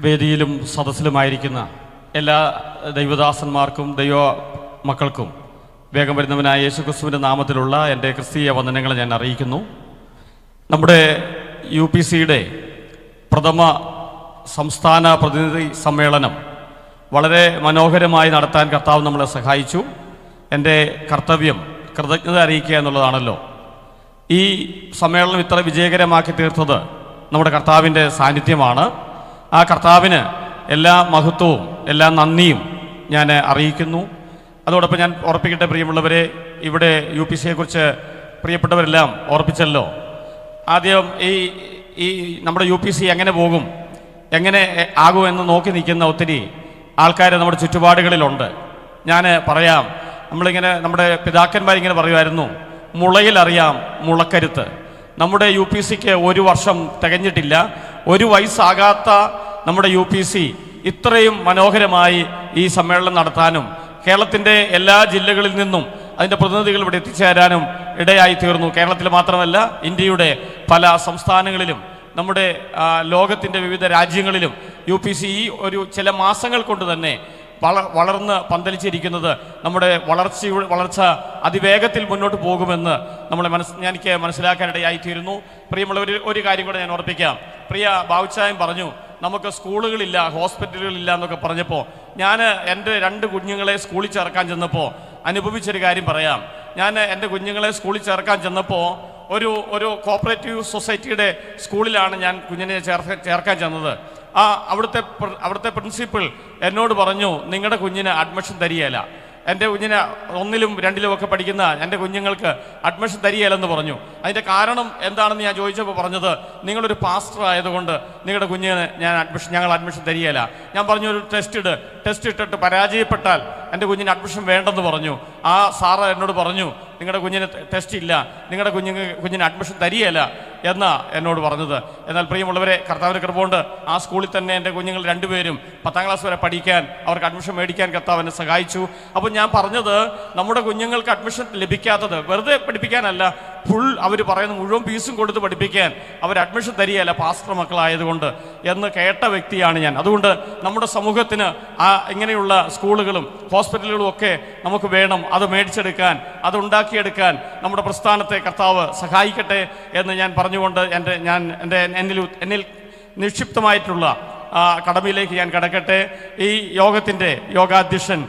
വേദിയിലും സദസ്സിലുമായിരിക്കുന്ന എല്ലാ ദൈവദാസന്മാർക്കും ദൈവ മക്കൾക്കും വേഗം വരുന്നവനായ യേശു ക്രിസ്തുവിന്റെ നാമത്തിലുള്ള എന്റെ ക്രിസ്തീയ വന്ദനങ്ങളെ ഞാൻ അറിയിക്കുന്നു. നമ്മുടെ യു പി സിയുടെ പ്രഥമ സംസ്ഥാന പ്രതിനിധി സമ്മേളനം വളരെ മനോഹരമായി നടത്താൻ കർത്താവ് നമ്മളെ സഹായിച്ചു. എന്റെ കർത്തവ്യം കൃതജ്ഞത അറിയിക്കുക എന്നുള്ളതാണല്ലോ. ഈ സമ്മേളനം ഇത്ര വിജയകരമാക്കി തീർത്തത് നമ്മുടെ കർത്താവിന്റെ സാന്നിധ്യമാണ്. ആ കർത്താവിന് എല്ലാ മഹത്വവും എല്ലാ നന്ദിയും ഞാൻ അറിയിക്കുന്നു. അതോടൊപ്പം ഞാൻ ഓർപ്പിക്കട്ടെ പ്രിയമുള്ളവരെ ഇവിടെ യു പി സിയെക്കുറിച്ച് പ്രിയപ്പെട്ടവരെല്ലാം ഓർപ്പിച്ചല്ലോ ആദ്യം ഈ ഈ നമ്മുടെ യു പി സി എങ്ങനെ പോകും എങ്ങനെ ആകുമെന്ന് നോക്കി നിൽക്കുന്ന ഒത്തിരി ആൾക്കാർ നമ്മുടെ ചുറ്റുപാടുകളിലുണ്ട്. ഞാൻ പറയാം നമ്മളിങ്ങനെ നമ്മുടെ പിതാക്കന്മാരിങ്ങനെ പറയുമായിരുന്നു മുളയിലറിയാം മുളക്കരുത്ത്. നമ്മുടെ യു പി സിക്ക് ഒരു വർഷം തികഞ്ഞിട്ടില്ല ഒരു വയസ്സാകാത്ത നമ്മുടെ യു പി സി ഇത്രയും മനോഹരമായി ഈ സമ്മേളനം നടത്താനും കേരളത്തിന്റെ എല്ലാ ജില്ലകളിൽ നിന്നും അതിന്റെ പ്രതിനിധികൾ ഇവിടെ എത്തിച്ചേരാനും ഇടയായി തീർന്നു. കേരളത്തിൽ മാത്രമല്ല ഇന്ത്യയുടെ പല സംസ്ഥാനങ്ങളിലും നമ്മുടെ ലോകത്തിന്റെ വിവിധ രാജ്യങ്ങളിലും യു പി സി ഈ ഒരു ചില മാസങ്ങൾ കൊണ്ട് തന്നെ വള വളർന്ന് പന്തലിച്ചിരിക്കുന്നത് നമ്മുടെ വളർച്ച വളർച്ച അതിവേഗത്തിൽ മുന്നോട്ട് പോകുമെന്ന് നമ്മളെ മനസ് എനിക്ക് മനസ്സിലാക്കാനിടയായിത്തീരുന്നു പ്രിയമുള്ളവർ ഒരു കാര്യം കൂടെ ഞാൻ ഓർപ്പിക്കാം. പ്രിയ ബാവുച്ചായം പറഞ്ഞു നമുക്ക് സ്കൂളുകളില്ല ഹോസ്പിറ്റലുകളില്ല എന്നൊക്കെ പറഞ്ഞപ്പോൾ ഞാൻ എന്റെ രണ്ട് കുഞ്ഞുങ്ങളെ സ്കൂളിൽ ചേർക്കാൻ ചെന്നപ്പോൾ അനുഭവിച്ചൊരു കാര്യം പറയാം. ഞാൻ എന്റെ കുഞ്ഞുങ്ങളെ സ്കൂളിൽ ചേർക്കാൻ ചെന്നപ്പോൾ ഒരു ഒരു കോപ്പറേറ്റീവ് സൊസൈറ്റിയുടെ സ്കൂളിലാണ് ഞാൻ കുഞ്ഞിനെ ചേർക്ക ചേർക്കാൻ ചെന്നത്. ആ അവിടുത്തെ അവിടുത്തെ പ്രിൻസിപ്പിൾ എന്നോട് പറഞ്ഞു നിങ്ങളുടെ കുഞ്ഞിന് അഡ്മിഷൻ തരികയില്ല എന്റെ കുഞ്ഞിനെ ഒന്നിലും രണ്ടിലും ഒക്കെ പഠിക്കുന്ന എന്റെ കുഞ്ഞുങ്ങൾക്ക് അഡ്മിഷൻ തരികയില്ലെന്ന് പറഞ്ഞു. അതിന്റെ കാരണം എന്താണെന്ന് ഞാൻ ചോദിച്ചപ്പോൾ പറഞ്ഞത് നിങ്ങളൊരു പാസ്റ്റർ ആയതുകൊണ്ട് നിങ്ങളുടെ കുഞ്ഞിന് ഞാൻ അഡ്മിഷൻ ഞങ്ങൾ അഡ്മിഷൻ തരികയില്ല. ഞാൻ പറഞ്ഞു ഒരു ടെസ്റ്റ് ഇട്. ടെസ്റ്റ് ഇട്ടിട്ട് പരാജയപ്പെട്ടാൽ എന്റെ കുഞ്ഞിന് അഡ്മിഷൻ വേണ്ടെന്ന് പറഞ്ഞു. ആ സാറ് എന്നോട് പറഞ്ഞു നിങ്ങളുടെ കുഞ്ഞിന് ടെസ്റ്റ് ഇല്ല. നിങ്ങളുടെ കുഞ്ഞിന് കുഞ്ഞിന് അഡ്മിഷൻ തരികയില്ല. എന്നാ എന്നോട് പറഞ്ഞത്. എന്നാൽ പ്രിയമുള്ളവരെ കർത്താവിന്റെ കൃപകൊണ്ട് ആ സ്കൂളിൽ തന്നെ എന്റെ കുഞ്ഞുങ്ങൾ രണ്ടുപേരും പത്താം ക്ലാസ് വരെ പഠിക്കാൻ അവർക്ക് അഡ്മിഷൻ മേടിക്കാൻ കർത്താവ് എന്നെ സഹായിച്ചു. അപ്പോൾ ഞാൻ പറഞ്ഞത് നമ്മുടെ കുഞ്ഞുങ്ങൾക്ക് അഡ്മിഷൻ ലഭിക്കാത്തത് വെറുതെ പഠിപ്പിക്കാനല്ല ഫുൾ അവർ പറയുന്ന മുഴുവൻ ഫീസും കൊടുത്ത് പഠിപ്പിക്കാൻ അവർ അഡ്മിഷൻ തരികയല്ല പാസ്റ്റർ മക്കളായതുകൊണ്ട് എന്ന് കേട്ട വ്യക്തിയാണ് ഞാൻ. അതുകൊണ്ട് നമ്മുടെ സമൂഹത്തിന് ആ ഇങ്ങനെയുള്ള സ്കൂളുകളും ഹോസ്പിറ്റലുകളും ഒക്കെ നമുക്ക് വേണം. അത് മേടിച്ചെടുക്കാൻ അത് ഉണ്ടാക്കിയെടുക്കാൻ നമ്മുടെ പ്രസ്ഥാനത്തെ കർത്താവ് സഹായിക്കട്ടെ എന്ന് ഞാൻ പറഞ്ഞുകൊണ്ട് എന്റെ ഞാൻ എന്റെ എന്നിൽ എന്നിൽ നിക്ഷിപ്തമായിട്ടുള്ള കടമയിലേക്ക് ഞാൻ കിടക്കട്ടെ. ഈ യോഗത്തിന്റെ യോഗാധ്യക്ഷൻ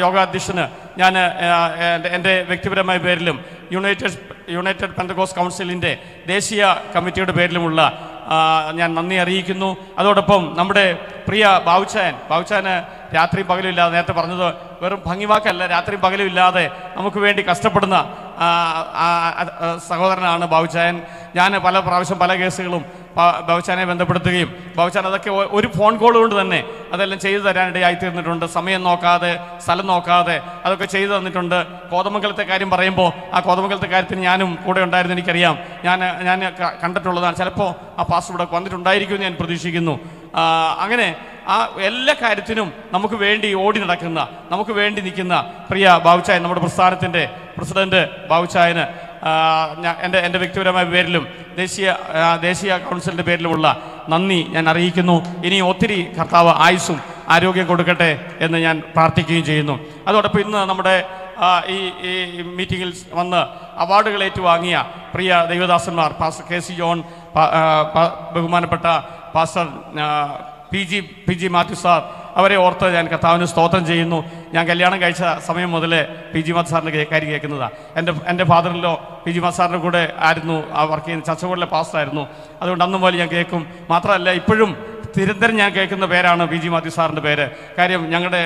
യോഗാധ്യക്ഷന് ഞാൻ എന്റെ വ്യക്തിപരമായ പേരിലും യുണൈറ്റഡ് യുണൈറ്റഡ് പെന്തകോസ് കൗൺസിലിന്റെ ദേശീയ കമ്മിറ്റിയുടെ പേരിലുമുള്ള ഞാൻ നന്ദി അറിയിക്കുന്നു. അതോടൊപ്പം നമ്മുടെ പ്രിയ ബാവുച്ചാൻ ബാവുച്ചാന് രാത്രിയും പകലും ഇല്ലാതെ നേരത്തെ പറഞ്ഞത് വെറും ഭംഗിവാക്കല്ല രാത്രിയും പകലും ഇല്ലാതെ നമുക്ക് വേണ്ടി കഷ്ടപ്പെടുന്ന സഹോദരനാണ് ബാവുച്ചായൻ. ഞാൻ പല പ്രാവശ്യം പല കേസുകളും ബവച്ചാനെ ബന്ധപ്പെടുത്തുകയും ബവച്ചാൻ അതൊക്കെ ഒരു ഫോൺ കോൾ കൊണ്ട് തന്നെ അതെല്ലാം ചെയ്തു തരാനിടയായി തീർന്നിട്ടുണ്ട്. സമയം നോക്കാതെ സ്ഥലം നോക്കാതെ അതൊക്കെ ചെയ്തു തന്നിട്ടുണ്ട്. കോതമംഗലത്തെ കാര്യം പറയുമ്പോൾ ആ കോതമംഗലത്തെ കാര്യത്തിന് ഞാനും കൂടെ ഉണ്ടായിരുന്നു എനിക്കറിയാം. ഞാൻ ഞാൻ കണ്ടിട്ടുള്ളതാണ്. ചിലപ്പോൾ ആ പാസ് വന്നിട്ടുണ്ടായിരിക്കും വന്നിട്ടുണ്ടായിരിക്കുമെന്ന് ഞാൻ പ്രതീക്ഷിക്കുന്നു. അങ്ങനെ ആ എല്ലാ കാര്യത്തിനും നമുക്ക് വേണ്ടി ഓടി നടക്കുന്ന നമുക്ക് വേണ്ടി നിൽക്കുന്ന പ്രിയ ബാബുച്ചായൻ നമ്മുടെ പ്രസ്ഥാനത്തിന്റെ പ്രസിഡന്റ് ഞാൻ എന്റെ എന്റെ വ്യക്തിപരമായ പേരിലും ദേശീയ ദേശീയ കൗൺസിലിന്റെ പേരിലുമുള്ള നന്ദി ഞാൻ അറിയിക്കുന്നു. ഇനി ഒത്തിരി കർത്താവ് ആയുസ്സും ആരോഗ്യം കൊടുക്കട്ടെ എന്ന് ഞാൻ പ്രാർത്ഥിക്കുകയും ചെയ്യുന്നു. അതോടൊപ്പം ഇന്ന് നമ്മുടെ ഈ ഈ മീറ്റിങ്ങിൽ വന്ന് അവാർഡുകൾ ഏറ്റുവാങ്ങിയ പ്രിയ ദൈവദാസന്മാർ പാസ്റ്റർ കെ സി ജോൺ ബഹുമാനപ്പെട്ട pastor P G P G Mathew sir അവരെ ഓർത്ത് ഞാൻ കർത്താവിന് സ്തോത്രം ചെയ്യുന്നു. ഞാൻ കല്യാണം കഴിച്ച സമയം മുതൽ പി ജി മാത് സാറിന്റെ കാര്യം കേൾക്കുന്നതാണ് എന്റെ എന്റെ ഫാദറിലോ പി ജി മാത് സാറിന്റെ കൂടെ ആയിരുന്നു ആ വർക്ക് ചെയ്യുന്ന ചർച്ചകളിലെ പാസ്റ്ററായിരുന്നു അതുകൊണ്ട് അന്നും പോലെ ഞാൻ കേൾക്കും. മാത്രമല്ല ഇപ്പോഴും നിരന്തരം ഞാൻ കേൾക്കുന്ന പേരാണ് പി ജി മാത്യു സാറിന്റെ പേര്. കാര്യം ഞങ്ങളുടെ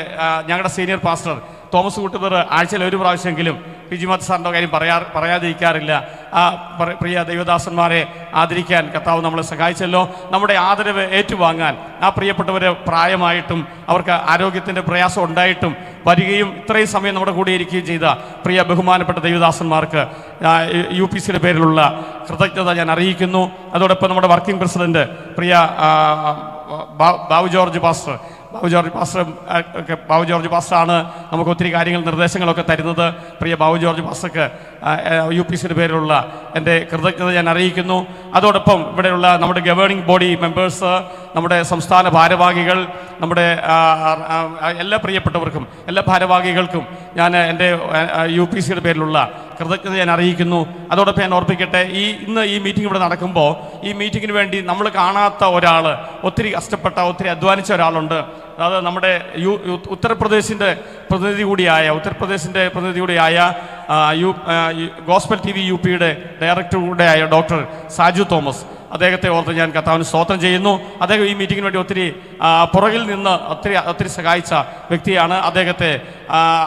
ഞങ്ങളുടെ സീനിയർ പാസ്റ്റർ തോമസ് കൂട്ടുപേർ ആഴ്ചയിൽ ഒരു പ്രാവശ്യമെങ്കിലും പി ജി മാത്യു സാറിന്റെ കാര്യം പറയാ പറയാതിരിക്കാറില്ല. ആ പ്രിയ ദൈവദാസന്മാരെ ആദരിക്കാൻ കർത്താവ് നമ്മളെ സഹായിച്ചല്ലോ. നമ്മുടെ ആദരവ് ഏറ്റുവാങ്ങാൻ ആ പ്രിയപ്പെട്ടവർ പ്രായമായിട്ടും അവർക്ക് ആരോഗ്യത്തിന്റെ പ്രയാസം ഉണ്ടായിട്ടും വരികയും ഇത്രയും സമയം നമ്മുടെ കൂടെ ഇരിക്കുകയും ചെയ്ത പ്രിയ ബഹുമാനപ്പെട്ട ദൈവദാസന്മാർക്ക് യു പി സിയുടെ പേരിലുള്ള കൃതജ്ഞത ഞാൻ അറിയിക്കുന്നു. അതോടൊപ്പം നമ്മുടെ വർക്കിംഗ് പ്രസിഡന്റ് പ്രിയ Babu George pastor Babu George pastor ഒക്കെ ബാബു ജോർജ് പാസ്റ്ററാണ് നമുക്ക് ഒത്തിരി കാര്യങ്ങൾ നിർദ്ദേശങ്ങളൊക്കെ തരുന്നത്. പ്രിയ ബാബു ജോർജ് പാസ്റ്റർക്ക് യു പി സിയുടെ പേരിലുള്ള എന്റെ കൃതജ്ഞത ഞാൻ അറിയിക്കുന്നു. അതോടൊപ്പം ഇവിടെയുള്ള നമ്മുടെ ഗവേണിംഗ് ബോഡി മെമ്പേഴ്സ് നമ്മുടെ സംസ്ഥാന ഭാരവാഹികൾ നമ്മുടെ എല്ലാ പ്രിയപ്പെട്ടവർക്കും എല്ലാ ഭാരവാഹികൾക്കും ഞാൻ എന്റെ യു പി സിയുടെ പേരിലുള്ള കൃതജ്ഞത ഞാൻ അറിയിക്കുന്നു. അതോടൊപ്പം ഞാൻ ഓർപ്പിക്കട്ടെ ഈ ഇന്ന് ഈ മീറ്റിംഗ് ഇവിടെ നടക്കുമ്പോൾ ഈ മീറ്റിങ്ങിന് വേണ്ടി നമ്മൾ കാണാത്ത ഒരാൾ ഒത്തിരി കഷ്ടപ്പെട്ട ഒത്തിരി അധ്വാനിച്ച ഒരാളുണ്ട്. അത് നമ്മുടെ യു ഉത്തർപ്രദേശിന്റെ പ്രതിനിധി കൂടിയായ ഉത്തർപ്രദേശിന്റെ പ്രതിനിധി കൂടിയായ U gospel T V U പിയുടെ ഡയറക്ടർ കൂടെയായ ഡോക്ടർ സാജു തോമസ്. അദ്ദേഹത്തെ ഓർത്ത് ഞാൻ കർത്താവിന് സ്തോത്രം ചെയ്യുന്നു. അദ്ദേഹം ഈ മീറ്റിംഗിന് വേണ്ടി ഒത്തിരി പുറകിൽ നിന്ന് ഒത്തിരി ഒത്തിരി സഹായിച്ച വ്യക്തിയാണ്. അദ്ദേഹത്തെ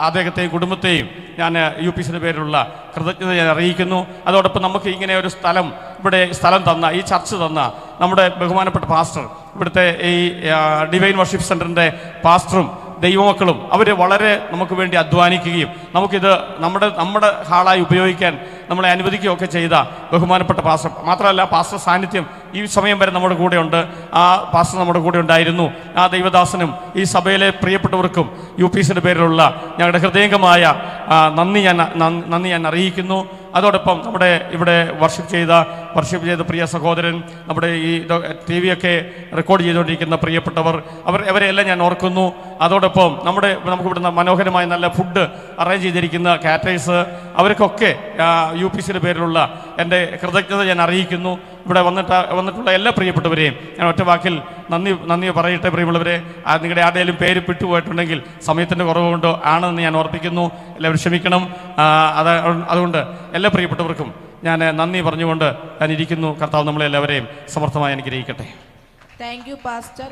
അദ്ദേഹത്തെയും കുടുംബത്തെയും ഞാൻ യു പി സിയുടെ പേരിലുള്ള കൃതജ്ഞത ഞാൻ അറിയിക്കുന്നു. അതോടൊപ്പം നമുക്ക് ഇങ്ങനെ ഒരു സ്ഥലം ഇവിടെ സ്ഥലം തന്ന ഈ ചർച്ച് തന്ന നമ്മുടെ ബഹുമാനപ്പെട്ട പാസ്റ്റർ ഇവിടുത്തെ ഈ ഡിവൈൻ വർഷിപ്പ് സെന്ററിന്റെ പാസ്റ്ററും ദൈവമക്കളും അവർ വളരെ നമുക്ക് വേണ്ടി അധ്വാനിക്കുകയും നമുക്കിത് നമ്മുടെ നമ്മുടെ ഹാളായി ഉപയോഗിക്കാൻ നമ്മളെ അനുവദിക്കുകയൊക്കെ ചെയ്ത ബഹുമാനപ്പെട്ട പാസ്റ്റർ. മാത്രമല്ല പാസ്റ്റർ സാന്നിധ്യം ഈ സമയം വരെ നമ്മുടെ കൂടെ ഉണ്ട്. ആ പാസ്റ്റർ നമ്മുടെ കൂടെ ഉണ്ടായിരുന്നു. ആ ദൈവദാസനും ഈ സഭയിലെ പ്രിയപ്പെട്ടവർക്കും യു പി സിന്റെ പേരിലുള്ള ഞങ്ങളുടെ ഹൃദയംഗമായ നന്ദി ഞാൻ നന്ദി ഞാൻ അറിയിക്കുന്നു. അതോടൊപ്പം നമ്മുടെ ഇവിടെ വർഷിപ്പ് ചെയ്ത വർഷിപ്പ് ചെയ്ത പ്രിയ സഹോദരൻ നമ്മുടെ ഈ ടി വി ഒക്കെ റെക്കോർഡ് ചെയ്തുകൊണ്ടിരിക്കുന്ന പ്രിയപ്പെട്ടവർ അവർ അവരെല്ലാം ഞാൻ ഓർക്കുന്നു. അതോടൊപ്പം നമ്മുടെ നമുക്ക് ഇവിടുന്ന് മനോഹരമായ നല്ല ഫുഡ് അറേഞ്ച് ചെയ്തിരിക്കുന്ന കാറ്റേഴ്സ് അവർക്കൊക്കെ യു പി സിയുടെ പേരിലുള്ള എന്റെ കൃതജ്ഞത ഞാൻ അറിയിക്കുന്നു. ഇവിടെ വന്നിട്ട് വന്നിട്ടുള്ള എല്ലാ പ്രിയപ്പെട്ടവരെയും ഞാൻ ഒറ്റ വാക്കിൽ നന്ദി നന്ദി പറയട്ടെ പ്രിയമുള്ളവരെ. നിങ്ങളുടെ ആരുടെയും പേര് വിട്ടുപോയിട്ടുണ്ടെങ്കിൽ സമയത്തിന്റെ കുറവുകൊണ്ടോ ആണെന്ന് ഞാൻ ഓർപ്പിക്കുന്നു. എല്ലാവരും ക്ഷമിക്കണം. അത് അതുകൊണ്ട് എല്ലാ പ്രിയപ്പെട്ടവർക്കും ഞാൻ നന്ദി പറഞ്ഞുകൊണ്ട് ഞാൻ ഇരിക്കുന്നു. കർത്താവ് നമ്മളെല്ലാവരെയും സമർത്ഥമായി അനുഗ്രഹിക്കട്ടെ. Thank you Pastor,